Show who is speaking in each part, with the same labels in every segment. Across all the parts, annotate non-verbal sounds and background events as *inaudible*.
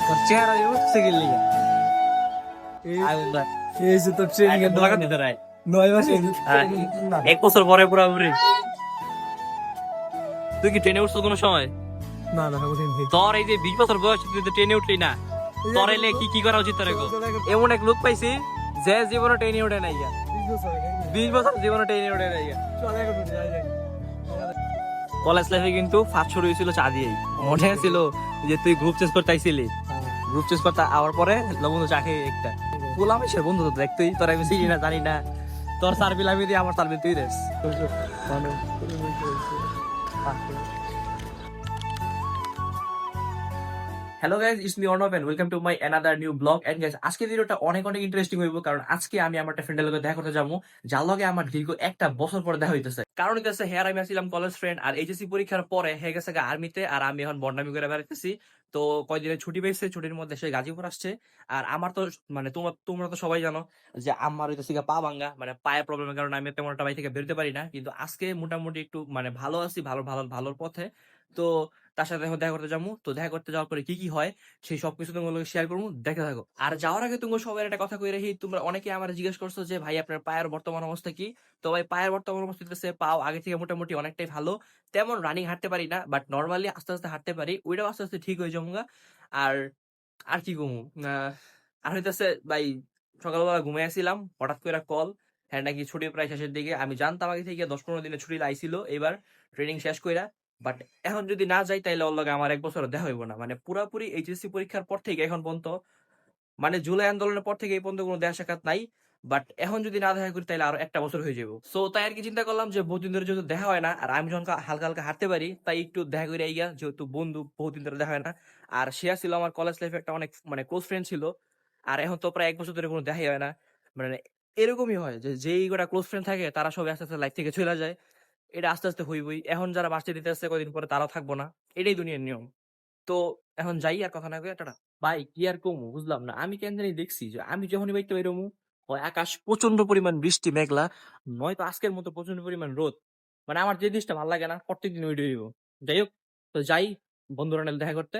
Speaker 1: তোর চেহারা
Speaker 2: এই- যে তোর ট্রেনিং এর
Speaker 1: লাগান দিতে রায়।
Speaker 2: নয় মাসে।
Speaker 1: এক বছর পরে পুরো ঘুরে তুই কি ট্রেনে উঠছো কোনো সময়?
Speaker 2: না না
Speaker 1: তোর এই যে বিশ বছর বয়স তুই তো ট্রেনে উঠলি না। তোর এলে কি কি করা উচিত তোর এমন এক লোক পাইছি যে জীবনে ট্রেনে উঠে নাই বিশ বছর জীবনে ট্রেনে উঠে নাই কলেজ লাইফে কিন্তু ফার্স্ট শুরু হয়েছিল চা দিয়েই মনে ছিল যে তুই গ্রুপ চেঞ্জ করতে আইছিলি। গ্রুপ চেঞ্জ করতে আওয়ার পরে লবণ চা খেয়ে একটা। বললাম সে বন্ধু তো দেখ তুই, তোর আমি চিনি না, জানি না। তোর সার্ভিল আমি দিয়ে আমার সার্ভিল তুই দেস। Hello guys it's me Arnab and welcome to my another new blog and guys আজকে ভিডিওটা অনেক অনেক ইন্টারেস্টিং হইব কারণ আজকে আমি আমার একটা ফ্রেন্ডের লগে দেখা করতে যাব, যার লগে আমার দীর্ঘ একটা বছর পরে দেখা হইতেছে। কারণ হইতেছে হেয়ার আমি আসছিলাম কলেজ ফ্রেন্ড আর এইচএসসি পরীক্ষার পরে হয়ে গেছে আর্মিতে আর আমি এখন বন্ডামি করে বেড়াইতেছি। তো কয়দিনের ছুটি পেয়েছে, ছুটির মধ্যে সে গাজীপুর আসছে। আর আমার তো মানে তোমরা তোমরা তো সবাই জানো যে আমার হইতেছে পা ভাঙ্গা মানে পায়ের প্রবলেমের কারণে আমি তেমন একটা বাড়ি থেকে বেরোতে পারি না। কিন্তু আজকে মোটামুটি একটু মানে ভালো আছি, ভালো ভালো, ভালোর পথে। তো তার সাথে দেখা করতে যাব। তো দেখা করতে যাওয়ার পরে কি কি হয়? সেই সবকিছু তোমার শেয়ার করব। দেখে থাকো। আর যাওয়ার আগে তুমি সবাই একটা কথা কই রাখি। তোমরা অনেকে আমার জিজ্ঞেস করছ যে, ভাই, আপনার পায়ের বর্তমান অবস্থা কি? তো ভাই, পায়ের বর্তমান অবস্থা হচ্ছে পাও আগে থেকে মোটামুটি অনেকটাই ভালো। তেমন রানিং হাঁটতে পারি না বাট নর্মালি আস্তে আস্তে হাঁটতে পারি। ওইটাও আস্তে আস্তে ঠিক হয়ে যাব আর আর কি কমু? আর হইতেছে ভাই, সকালবেলা ঘুমিয়ে আসছিলাম, হঠাৎ করে কল হ্যাঁ নাকি ছুটি প্রায় শেষের দিকে। আমি জানতাম আগে থেকে দশ পনেরো দিনে ছুটি আইছিল এবার ট্রেনিং শেষ কইরা বাট এখন যদি না যাই, তাইলে ওর আমার এক বছর দেখা হইব না। মানে পুরাপুরি এইচএসসি পরীক্ষার পর থেকে এখন পর্যন্ত মানে জুলাই আন্দোলনের পর থেকে এই পর্যন্ত কোনো দেখা সাক্ষাৎ নাই। বাট এখন যদি না দেখা করি তাহলে আরও একটা বছর হয়ে যাব সো তাই আর কি চিন্তা করলাম যে বহুদিন ধরে যেহেতু দেখা হয় না, আর আমি যখন হালকা হালকা হাঁটতে পারি, তাই একটু দেখা করে আইগা, যেহেতু বন্ধু বহুদিন ধরে দেখা হয় না। আর সে ছিল আমার কলেজ লাইফে একটা অনেক মানে ক্লোজ ফ্রেন্ড ছিল। আর এখন তো প্রায় এক বছর ধরে কোনো দেখাই হয় না। মানে এরকমই হয় যে যেই গোটা ক্লোজ ফ্রেন্ড থাকে, তারা সবাই আস্তে আস্তে লাইফ থেকে চলে যায়। এটা আস্তে আস্তে হইবই। এখন যারা দিতে আসছে কদিন পরে তারাও থাকব না। এটাই দুনিয়ার নিয়ম। তো এখন যাই আর কথা না কই টাটা। ভাই, কি আর কমু, বুঝলাম না। আমি কেন জানি দেখছি যে, আমি যখনই বাইতে বেরোমু হয় আকাশ প্রচণ্ড পরিমাণ বৃষ্টি, মেঘলা, নয়তো আজকের মতো প্রচণ্ড পরিমাণ রোদ। মানে আমার যে জিনিসটা ভালো লাগে না, প্রত্যেকদিন ওই হইব। যাই হোক, তো যাই, বন্ধুরা দেখা করতে।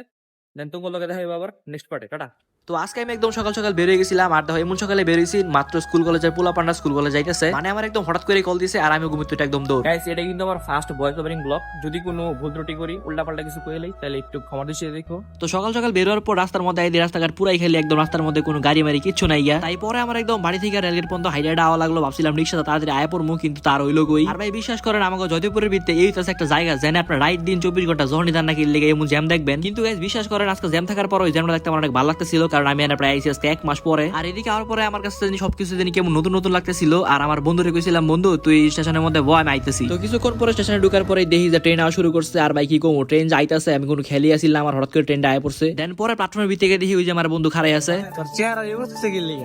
Speaker 1: দেন তোমার লগে দেখা আবার নেক্সট পার্টে টাটা। তো আজকে আমি একদম সকাল সকাল বেরিয়ে গেছিলাম আর দেখো এমন সকালে বেরিয়েছি মাত্র স্কুল কলেজের পোলা পান্ডা স্কুল কলেজ যাইতেছে। মানে আমার একদম হঠাৎ করে কল দিছে আর আমি ঘুমিতে একদম দৌড়। গাইস এটা কিন্তু আমার ফার্স্ট ভয়েস ওভারিং ব্লগ যদি কোনো ভুল ত্রুটি করি উল্টা পাল্টা কিছু কইলেই তাহলে একটু ক্ষমা দৃষ্টিতে দেখো। তো সকাল সকাল বেরোয়ার পর রাস্তার মধ্যে আইদি রাস্তাঘাট পুরাই খালি একদম রাস্তার মধ্যে কোনো গাড়ি মারি কিচ্ছু নাই গিয়া। তাই পরে আমার একদম বাড়ি থেকে রেলগেট পর্যন্ত হাইডাইড আওয়া লাগল ভাবছিলাম রিক্সা তাড়াতাড়ি আয় পড়ব কিন্তু তার হইল কই? আর ভাই বিশ্বাস করেন আমাকে জয়দেবপুরের ভিত্তে এই তো একটা জায়গা যেন আপনার রাইট দিন চব্বিশ ঘণ্টা যখনই দান নাকি লেগে এমন জ্যাম দেখবেন। কিন্তু guys বিশ্বাস করেন আজকে জ্যাম থাকার পর ওই জ্যামটা দেখতে আমার অনেক ভালো লাগতেছিল কারণ আমি এনে প্রায় আইসি এক মাস পরে। আর এদিকে আওয়ার পরে আমার কাছে সবকিছু জানি কেমন নতুন নতুন লাগতেছিল। আর আমার বন্ধুরে কইছিলাম বন্ধু তুই স্টেশনের মধ্যে বয় আমি আইতেছি। তো কিছুক্ষণ পরে স্টেশনে ঢুকার পরে দেখি যে ট্রেন আওয়া শুরু করছে। আর ভাই কি কমু ট্রেন যাইতেছে আমি কোনো খেলি আসিল না আমার হঠাৎ করে ট্রেনটা আয় পড়ছে। দেন পরে প্ল্যাটফর্মের ভিতরে দেখি ওই যে আমার বন্ধু খারাই আছে।
Speaker 2: তোর চেহারা দিব সেকেন্ড লিগে।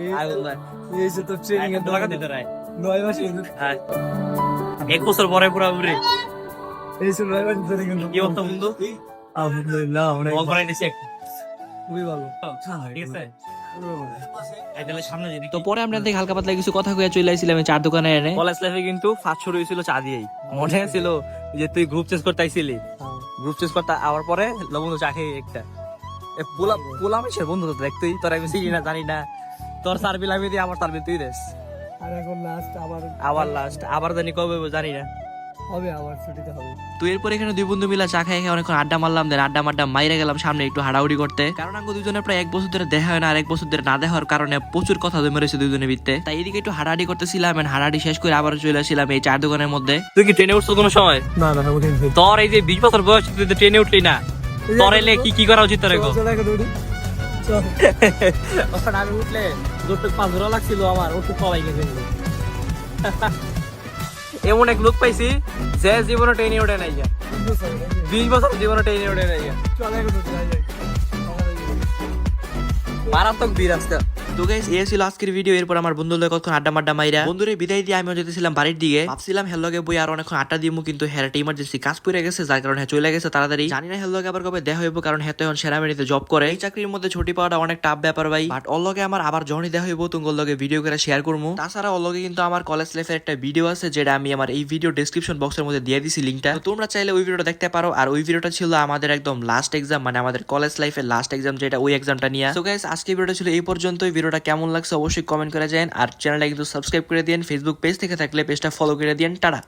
Speaker 2: এই- এই যে তোর ট্রেনিং এর নয় মাসে
Speaker 1: এক বছর পরে পুরো ঘুরে
Speaker 2: এই যে নয় মাসে ধরে কিন্তু
Speaker 1: কি অবস্থা বন্ধু?
Speaker 2: আলহামদুলিল্লাহ অনেক
Speaker 1: এক
Speaker 2: খুবই ভালো।
Speaker 1: ঠিক আছে। এই তাহলে সামনে যদি
Speaker 3: তো পরে আমরা দেখে হালকা পাতলা কিছু কথা কয়ে চলে আসছিলাম এই চার দোকানে এনে।
Speaker 1: কলেজ লাইফে কিন্তু চা দিয়েই। মনে ছিল যে তুই গ্রুপ চেস করতে আইছিলি। গ্রুপ চেস করতে আওয়ার পরে লবণ চা খেয়ে একটা। এ পোলা পোলা বন্ধু তো দেখ তুই তোর আমি চিনি না জানি না। তোর সার্ভিল আমি দিয়ে আমার সার্ভিল তুই দেস।
Speaker 2: আর এখন লাস্ট আবার
Speaker 1: আবার লাস্ট আবার জানি কবে জানি না।
Speaker 2: হবে আবার ছুটিতে হবে।
Speaker 3: তো এরপর এখানে দুই বন্ধু মিলা চা খাই অনেকক্ষণ আড্ডা মারলাম দেন আড্ডা মাড্ডা মাইরে গেলাম সামনে একটু হাড়াহুড়ি করতে। কারণ আঙ্গো দুজনের প্রায় এক বছর ধরে দেখা হয় না আর এক বছর ধরে না দেখার কারণে প্রচুর কথা জমে রয়েছে দুজনের ভিত্তে তাই এদিকে একটু হাড়াহাড়ি করতেছিলাম and হাড়াহাড়ি শেষ করে আবার চলে আসছিলাম এই চার দোকানের মধ্যে।
Speaker 1: তুই কি ট্রেনে উঠছো কোনো সময়?
Speaker 2: না না নেই।
Speaker 1: তোর এই যে বিশ বছর বয়স তুই তো ট্রেনে উঠলি না। তোর এলে কি কি করা উচিত তোর এখন? *laughs* আমি উঠলে যতটুক পাঁচ ধরা লাগছিল আমার ওটুক পাওয়াই গেছে। *laughs* এমন এক লোক পাইছি যে জীবনে ট্রেনে ওঠে নাই যা বিশ বছর জীবনে ট্রেনে ওঠে নাই
Speaker 2: যা উঠি।
Speaker 1: মারাত্মক বীর আজকে
Speaker 3: তো গাইস এই ছিল আজকের ভিডিও এরপর আমার বন্ধু লোক কতক্ষণ আড্ডা মাড্ডা মাইরা। বন্ধুরে, বিদায় দিয়ে যেতেছিলাম বাড়ির দিকে। ভাবছিলাম বই আর অনেকক্ষণ আড্ডা কিন্তু হ্যাঁ ইমার্জেন্সি কাজ পড়ে গেছে, যার কারণে চলে গেছে তাড়াতাড়ি। জানি না আবার কবে দেখা হইব, কারণ হ্যাঁ এখন সেনাবাহিনীতে জব করে। এই চাকরির মধ্যে ছুটি পাওয়াটা অনেক টাফ ব্যাপার ভাই। বাট ওর লগে আমার আবার দেখা হইব লগে ভিডিও করে শেয়ার করব তাছাড়া ওর লগে কিন্তু আমার কলেজ লাইফের একটা ভিডিও আছে, যেটা আমি আমার এই ভিডিও ডেসক্রিপশন বক্সের মধ্যে দিয়ে দিছি লিঙ্কটা তোমরা চাইলে ওই ভিডিওটা দেখতে পারো, আর ওই ভিডিওটা ছিল আমাদের একদম লাস্ট এক্সাম মানে আমাদের কলেজ লাইফের লাস্ট এক্সাম যেটা ওই এক্সামটা নিয়ে। গাইস আজকে ভিডিওটা ছিল এই পর্যন্তই। ভিডিওটা কেমন লাগছে অবশ্যই কমেন্ট করে যান আর চ্যানেলটা কিন্তু সাবস্ক্রাইব করে দিন ফেসবুক পেজ থেকে থাকলে পেজটা ফলো করে দিন টাটা।